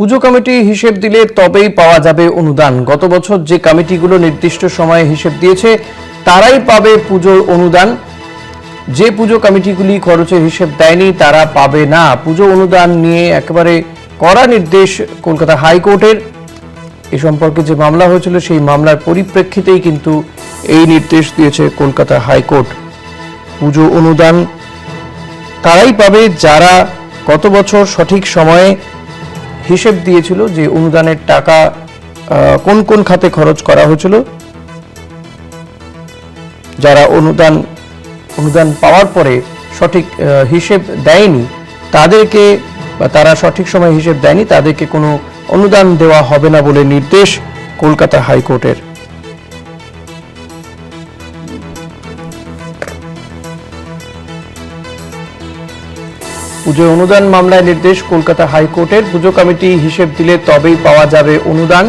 পুজো committee হিসেব দিলে তবেই পাওয়া যাবে অনুদান। গত বছর যে কমিটিগুলো নির্দিষ্ট সময়ে হিসেব দিয়েছে, তারাই পাবে পুজোর অনুদান। যে পুজো কমিটিগুলি খরচের হিসেব দেয়নি, তারা পাবে না। পুজো অনুদান নিয়ে একেবারে কড়া নির্দেশ কলকাতা হাইকোর্টের। এ সম্পর্কে যে মামলা হয়েছিল, সেই মামলার পরিপ্রেক্ষিতেই কিন্তু এই নির্দেশ দিয়েছে কলকাতা হাইকোর্ট। পুজো অনুদান তারাই পাবে যারা গত বছর সঠিক সময়ে হিসেব দিয়েছিল যে অনুদানের টাকা কোন কোন খাতে খরচ করা হয়েছিল। যারা অনুদান অনুদান পাওয়ার পরে সঠিক হিসেব দেয়নি, তাদেরকে তারা সঠিক সময় হিসেব দেয়নি, তাদেরকে কোনো অনুদান দেওয়া হবে না বলে নির্দেশ কলকাতা হাইকোর্টের। পুজো অনুদান মামলায় নির্দেশ কলকাতা হাইকোর্টের পুজো কমিটি হিসেব দিলে তবেই পাওয়া যাবে অনুদান।